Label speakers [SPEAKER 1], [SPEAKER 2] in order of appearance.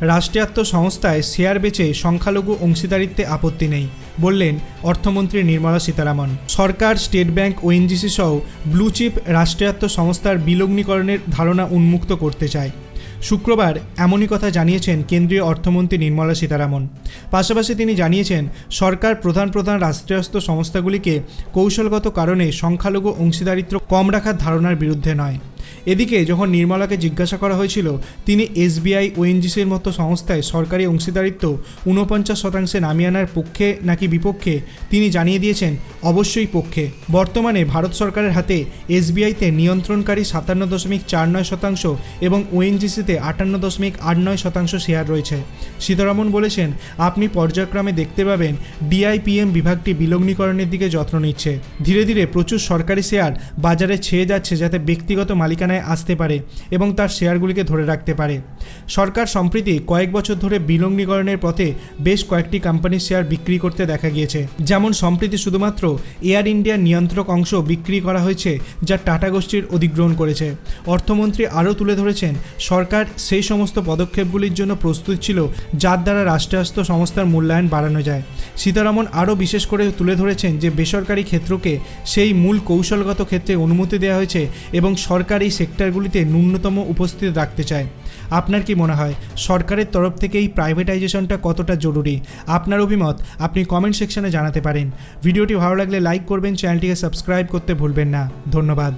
[SPEAKER 1] রাষ্ট্রায়ত্ত সংস্থায় শেয়ার বেচে সংখ্যালঘু অংশীদারিত্বে আপত্তি নেই, বললেন অর্থমন্ত্রী নির্মলা সীতারামন। সরকার, স্টেট ব্যাংক ওএনজিসি সহ ব্লুচিপ রাষ্ট্রায়ত্ত সংস্থার বিলগ্নীকরণের ধারণা উন্মুক্ত করতে চায়। শুক্রবার এমনই কথা জানিয়েছেন কেন্দ্রীয় অর্থমন্ত্রী নির্মলা সীতারামন। পাশাপাশি তিনি জানিয়েছেন, সরকার প্রধান প্রধান রাষ্ট্রায়ত্ত সংস্থাগুলিকে কৌশলগত কারণে সংখ্যালঘু অংশীদারিত্ব কম রাখার ধারণার বিরুদ্ধে নয়। এদিকে যখন নির্মলাকে জিজ্ঞাসা করা হয়েছিল, তিনি এসবিআই ওএনজিসির মতো সংস্থায় সরকারি অংশীদারিত্ব ঊনপঞ্চাশ শতাংশে নামিয়ে আনার পক্ষে নাকি বিপক্ষে, তিনি জানিয়ে দিয়েছেন, অবশ্যই পক্ষে। বর্তমানে ভারত সরকারের হাতে এসবিআইতে নিয়ন্ত্রণকারী সাতান্ন দশমিক চার নয় শতাংশ এবং ওএনজিসিতে আটান্ন দশমিক আট নয় শতাংশ শেয়ার রয়েছে। সীতারামন বলেছেন, আপনি পর্যায়ক্রমে দেখতে পাবেন ডিআইপিএম বিভাগটি বিলগ্নীকরণের দিকে যত্ন নিচ্ছে। ধীরে ধীরে প্রচুর সরকারি শেয়ার বাজারে ছেয়ে যাচ্ছে যাতে ব্যক্তিগত মালিকানায় আসতে পারে এবং তার শেয়ারগুলিকে ধরে রাখতে পারে। সরকার সম্প্রতি কয়েক বছর ধরে বিলগ্নীকরণের পথে বেশ কয়েকটি কোম্পানির শেয়ার বিক্রি করতে দেখা গিয়েছে। যেমন সম্প্রতি শুধুমাত্র এয়ার ইন্ডিয়ার নিয়ন্ত্রক অংশ বিক্রি করা হয়েছে যা টাটা গোষ্ঠীর অধিগ্রহণ করেছে। অর্থমন্ত্রী আরও তুলে ধরেছেন, সরকার সেই সমস্ত পদক্ষেপগুলির জন্য প্রস্তুত ছিল যার দ্বারা রাষ্ট্রায়ত্ত সংস্থার মূল্যায়ন বাড়ানো যায়। সীতারামন আরও বিশেষ করে তুলে ধরেছেন যে বেসরকারি ক্ষেত্রকে সেই মূল কৌশলগত ক্ষেত্রে অনুমতি দেওয়া হয়েছে এবং সরকার এই সেক্টরগুলিতে ন্যূনতম উপস্থিত রাখতে চায়। আপনার কি মনে হয়, সরকারের তরফ থেকে এই প্রাইভেটাইজেশনটা কতটা জরুরি? আপনার অভিমত, আপনি কমেন্ট সেকশনে জানাতে পারেন। ভিডিওটি ভালো লাগলে লাইক করবেন চ্যানেলটিকে সাবস্ক্রাইব করতে ভুলবেন না। ধন্যবাদ।